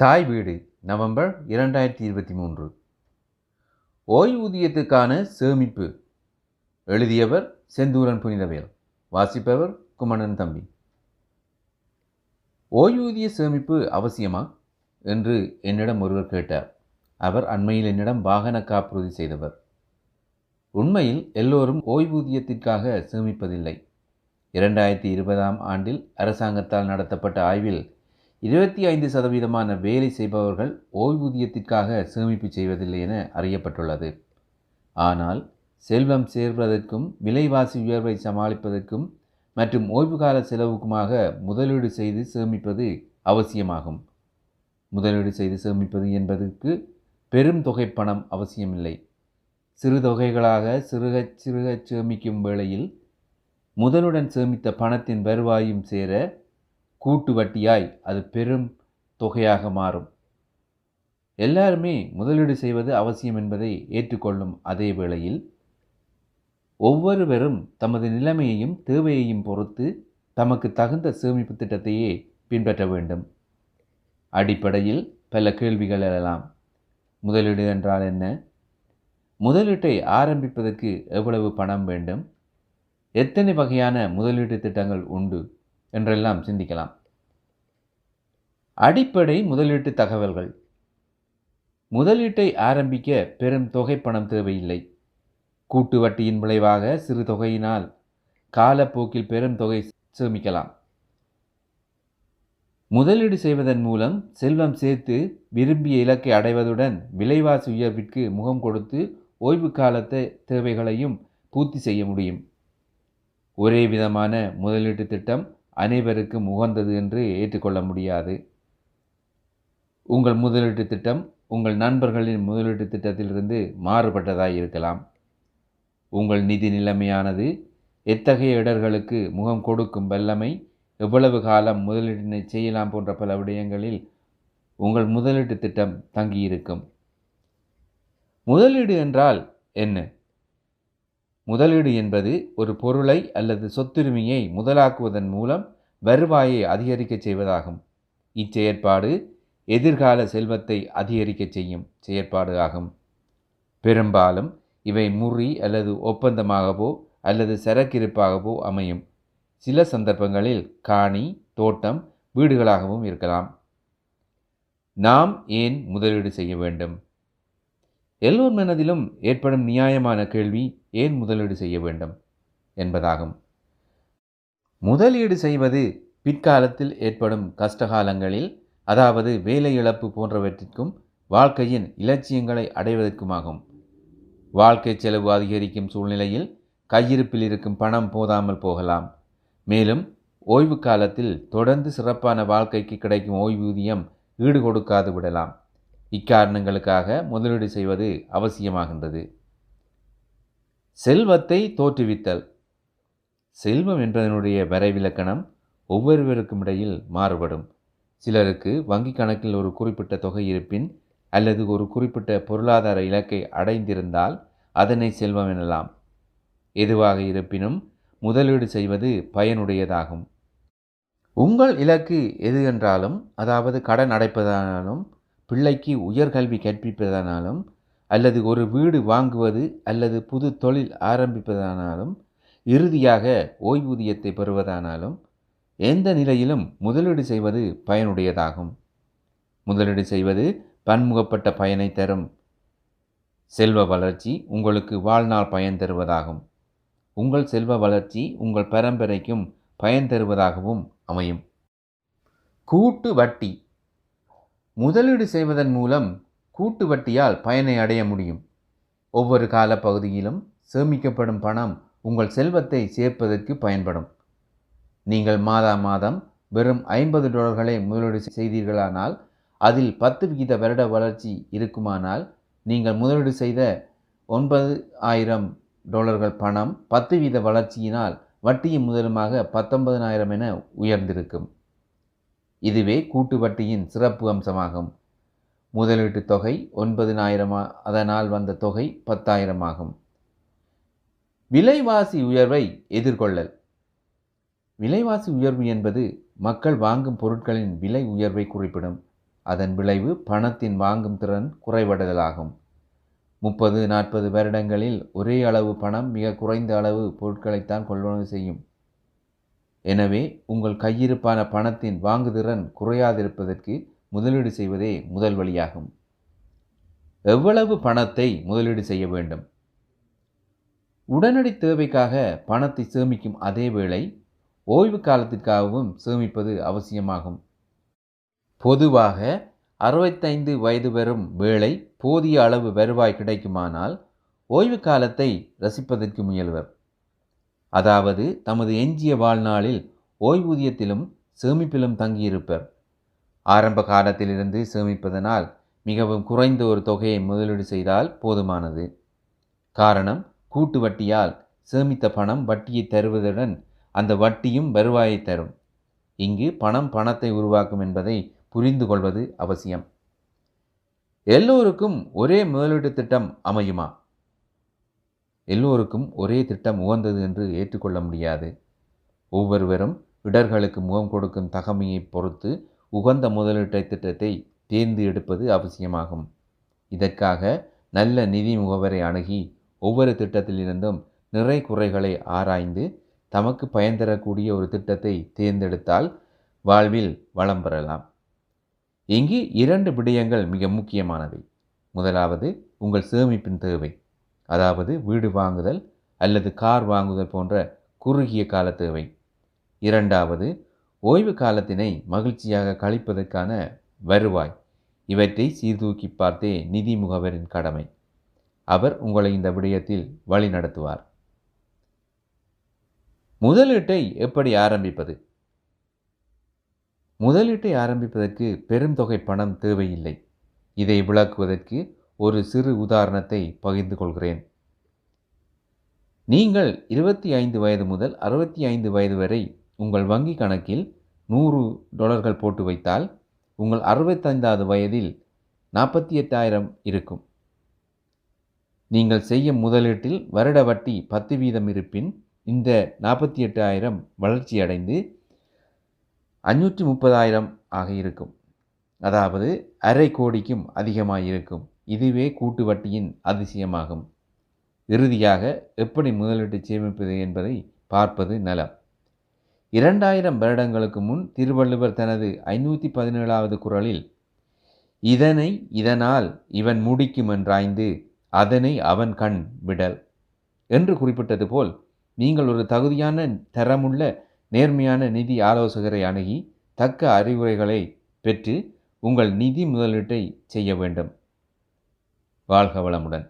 தாய் வீடு நவம்பர் இரண்டாயிரத்தி இருபத்தி மூன்று. ஓய்வூதியத்துக்கான சேமிப்பு. எழுதியவர் செந்தூரன் புனிதவேல். வாசிப்பவர் குமணன் தம்பி. ஓய்வூதிய சேமிப்பு அவசியமா? என்று என்னிடம் ஒருவர் கேட்டார். அவர் அண்மையில் என்னிடம் வாகன காப்புறுதி செய்தவர். உண்மையில் எல்லோரும் ஓய்வூதியத்திற்காக சேமிப்பதில்லை. இரண்டாயிரத்தி இருபதாம் ஆண்டில் அரசாங்கத்தால் நடத்தப்பட்ட ஆய்வில் இருபத்தி ஐந்து சதவீதமான வேலை செய்பவர்கள் ஓய்வூதியத்திற்காக சேமிப்பு செய்வதில்லை என அறியப்பட்டுள்ளது. ஆனால் செல்வம் சேர்வதற்கும் விலைவாசி உயர்வை சமாளிப்பதற்கும் மற்றும் ஓய்வுகால செலவுக்குமாக முதலீடு செய்து சேமிப்பது அவசியமாகும். முதலீடு செய்து சேமிப்பது என்பதற்கு பெரும் தொகை பணம் அவசியமில்லை. சிறு தொகைகளாக சிறுக சிறுகச் சேமிக்கும் வேளையில் முதலுடன் சேமித்த பணத்தின் வருவாயும் சேர கூட்டு வட்டியாய் அது பெரும் தொகையாக மாறும். எல்லாருமே முதலீடு செய்வது அவசியம் என்பதை ஏற்றுக்கொள்ளும் அதே வேளையில் ஒவ்வொருவரும் தமது நிலைமையையும் தேவையையும் பொறுத்து தமக்கு தகுந்த சேமிப்பு திட்டத்தையே பின்பற்ற வேண்டும். அடிப்படையில் பல கேள்விகள் எழலாம். முதலீடு என்றால் என்ன? முதலீட்டை ஆரம்பிப்பதற்கு எவ்வளவு பணம் வேண்டும்? எத்தனை வகையான முதலீட்டு திட்டங்கள் உண்டு? என்றெல்லாம் சிந்திக்கலாம். அடிப்படை முதலீட்டு தகவல்கள். முதலீட்டை ஆரம்பிக்க பெரும் தொகை பணம் தேவையில்லை. கூட்டு வட்டியின் விளைவாக சிறு தொகையினால் காலப்போக்கில் பெரும் தொகை சேமிக்கலாம். முதலீடு செய்வதன் மூலம் செல்வம் சேர்த்து விரும்பிய இலக்கை அடைவதுடன் விலைவாசி உயர்விற்கு முகம் கொடுத்து ஓய்வு காலத்தை தேவைகளையும் பூர்த்தி செய்ய முடியும். ஒரே விதமான முதலீட்டு திட்டம் அனைவருக்கும் உகந்தது என்று ஏற்றுக்கொள்ள முடியாது. உங்கள் முதலீட்டு திட்டம் உங்கள் நண்பர்களின் முதலீட்டு திட்டத்திலிருந்து மாறுபட்டதாக இருக்கலாம். உங்கள் நிதி நிலைமையானது எத்தகைய இடர்களுக்கு முகம் கொடுக்கும் வல்லமை எவ்வளவு காலம் முதலீட்டினை செய்யலாம் போன்ற பல விடயங்களில் உங்கள் முதலீட்டு திட்டம் தங்கியிருக்கும். முதலீடு என்றால் என்ன? முதலீடு என்பது ஒரு பொருளை அல்லது சொத்துரிமையை முதலாக்குவதன் மூலம் வருவாயை அதிகரிக்கச் செய்வதாகும். இச்செயற்பாடு எதிர்கால செல்வத்தை அதிகரிக்கச் செய்யும் செயற்பாடு ஆகும் பெரும்பாலும் இவை முறி அல்லது ஒப்பந்தமாகவோ அல்லது சரக்கிருப்பாகவோ அமையும். சில சந்தர்ப்பங்களில் காணி தோட்டம் வீடுகளாகவும் இருக்கலாம். நாம் ஏன் முதலீடு செய்ய வேண்டும்? எல்லோர் மனதிலும் ஏற்படும் நியாயமான கேள்வி ஏன் முதலீடு செய்ய வேண்டும்? என்பதாகும். முதலீடு செய்வது பிற்காலத்தில் ஏற்படும் கஷ்டகாலங்களில் அதாவது வேலை இழப்பு போன்றவற்றிற்கும் வாழ்க்கையின் இலட்சியங்களை அடைவதற்குமாகும். வாழ்க்கை செலவு அதிகரிக்கும் சூழ்நிலையில் கையிருப்பில் இருக்கும் பணம் போதாமல் போகலாம். மேலும் ஓய்வு காலத்தில் தொடர்ந்து சிறப்பான வாழ்க்கைக்கு கிடைக்கும் ஓய்வூதியம் ஈடு கொடுக்காது விடலாம். இக்காரணங்களுக்காக முதலீடு செய்வது அவசியமாகின்றது. செல்வத்தை தோற்றுவித்தல். செல்வம் என்பதனுடைய வரைவிலக்கணம் ஒவ்வொருவருக்கும் இடையில் மாறுபடும். சிலருக்கு வங்கி கணக்கில் ஒரு குறிப்பிட்ட தொகை இருப்பின் அல்லது ஒரு குறிப்பிட்ட பொருளாதார இலக்கை அடைந்திருந்தால் அதனை செல்வம் எனலாம். எதுவாக இருப்பினும் முதலீடு செய்வது பயனுடையதாகும். உங்கள் இலக்கு எது என்றாலும் அதாவது கடன் அடைப்பதானாலும் பிள்ளைக்கு உயர்கல்வி கற்பிப்பதானாலும் அல்லது ஒரு வீடு வாங்குவது அல்லது புது தொழில் ஆரம்பிப்பதானாலும் இறுதியாக ஓய்வூதியத்தை பெறுவதானாலும் எந்த நிலையிலும் முதலீடு செய்வது பயனுடையதாகும். முதலீடு செய்வது பன்முகப்பட்ட பயனை தரும். செல்வ வளர்ச்சி உங்களுக்கு வாழ்நாள் பயன் தருவதாகும். உங்கள் செல்வ வளர்ச்சி உங்கள் பரம்பரைக்கும் பயன் தருவதாகவும் அமையும். கூட்டு வட்டி. முதலீடு செய்வதன் மூலம் கூட்டு வட்டியால் பயனை அடைய முடியும். ஒவ்வொரு காலப்பகுதியிலும் சேமிக்கப்படும் பணம் உங்கள் செல்வத்தை சேர்ப்பதற்கு பயன்படும். நீங்கள் மாதா மாதம் வெறும் ஐம்பது டாலர்களை முதலீடு செய்தீர்களானால் அதில் பத்து விகித வருட வளர்ச்சி இருக்குமானால் நீங்கள் முதலீடு செய்த ஒன்பது ஆயிரம் டாலர்கள் பணம் பத்து வீத வளர்ச்சியினால் வட்டியும் முதலுமாக பத்தொன்பதனாயிரம் என உயர்ந்திருக்கும். இதுவே கூட்டு வட்டியின் சிறப்பு அம்சமாகும். முதலீட்டு தொகை ஒன்பதினாயிரமா அதனால் வந்த தொகை பத்தாயிரம் ஆகும். விலைவாசி உயர்வை எதிர்கொள்ளல். விலைவாசி உயர்வு என்பது மக்கள் வாங்கும் பொருட்களின் விலை உயர்வை குறிப்பிடும். அதன் விளைவு பணத்தின் வாங்கும் திறன் குறைவடைதலாகும். முப்பது நாற்பது வருடங்களில் ஒரே அளவு பணம் மிக குறைந்த அளவு பொருட்களைத்தான் கொள்வனவு செய்யும். எனவே உங்கள் கையிருப்பான பணத்தின் வாங்குதிறன் குறையாதிருப்பதற்கு முதலீடு செய்வதே முதல் வழியாகும். எவ்வளவு பணத்தை முதலீடு செய்ய வேண்டும்? உடனடி தேவைக்காக பணத்தை சேமிக்கும் அதே வேளை ஓய்வு காலத்திற்காகவும் சேமிப்பது அவசியமாகும். பொதுவாக அறுபத்தைந்து வயது வரும் வேளை போதிய அளவு வருவாய் கிடைக்குமானால் ஓய்வு காலத்தை ரசிப்பதற்கு முயல்வர். அதாவது தமது எஞ்சிய வாழ்நாளில் ஓய்வூதியத்திலும் சேமிப்பிலும் தங்கியிருப்பர். ஆரம்ப காலத்திலிருந்து சேமிப்பதனால் மிகவும் குறைந்த ஒரு தொகையை முதலீடு செய்தால் போதுமானது. காரணம் கூட்டு வட்டியால் சேமித்த பணம் வட்டியை தருவதுடன் அந்த வட்டியும் வருவாயை தரும். இங்கு பணம் பணத்தை உருவாக்கும் என்பதை புரிந்து கொள்வது அவசியம். எல்லோருக்கும் ஒரே முதலீட்டு திட்டம் அமையுமா? எல்லோருக்கும் ஒரே திட்டம் உகந்தது என்று ஏற்றுக்கொள்ள முடியாது. ஒவ்வொருவரும் இடர்களுக்கு முகம் கொடுக்கும் தகமையை பொறுத்து உகந்த முதலீட்டு திட்டத்தை தேர்ந்து எடுப்பது அவசியமாகும். இதற்காக நல்ல நிதி முகவரை அணுகி ஒவ்வொரு திட்டத்திலிருந்தும் நிறை குறைகளை ஆராய்ந்து தமக்கு பயன் தரக்கூடிய ஒரு திட்டத்தை தேர்ந்தெடுத்தால் வாழ்வில் வளம் பெறலாம். இங்கு இரண்டு விடயங்கள் மிக முக்கியமானவை. முதலாவது உங்கள் சேமிப்பின் தேவை. அதாவது வீடு வாங்குதல் அல்லது கார் வாங்குதல் போன்ற குறுகிய கால தேவை. இரண்டாவது ஓய்வு காலத்தினை மகிழ்ச்சியாக கழிப்பதற்கான வருவாய். இவற்றை சீர்தூக்கி பார்த்தே நிதி முகவரின் கடமை. அவர் உங்களை இந்த விடயத்தில் வழி நடத்துவார் முதலீட்டை எப்படி ஆரம்பிப்பது? முதலீட்டை ஆரம்பிப்பதற்கு பெரும் தொகை பணம் தேவையில்லை. இதை விளக்குவதற்கு ஒரு சிறு உதாரணத்தை பகிர்ந்து கொள்கிறேன். நீங்கள் இருபத்தி ஐந்து வயது முதல் அறுபத்தி ஐந்து வயது வரை உங்கள் வங்கி கணக்கில் நூறு டாலர்கள் போட்டு வைத்தால் உங்கள் அறுபத்தைந்தாவது வயதில் நாற்பத்தி எட்டாயிரம் இருக்கும். நீங்கள் செய்யும் முதலீட்டில் வருட வட்டி பத்து வீதம் இருப்பின் இந்த நாற்பத்தி எட்டாயிரம் வளர்ச்சியடைந்து அஞ்சூற்றி முப்பதாயிரம் ஆக இருக்கும். அதாவது அரை கோடிக்கும் அதிகமாக இருக்கும் இதுவே கூட்டு வட்டியின் அதிசயமாகும். இறுதியாக எப்படி முதலீட்டு சேமிப்பது என்பதை பார்ப்பது நலம். இரண்டாயிரம் வருடங்களுக்கு முன் திருவள்ளுவர் தனது ஐநூற்றி பதினேழாவது குரலில் இதனை இதனால் இவன் முடிக்கும் என்றாய்ந்து அதனை அவன் கண் விடல் என்று குறிப்பிட்டது போல் நீங்கள் ஒரு தகுதியான தரமுள்ள நேர்மையான நிதி ஆலோசகரை அணுகி தக்க அறிவுரைகளை பெற்று உங்கள் நிதி முதலீட்டை செய்ய வேண்டும். வாழ்க வளமுடன்.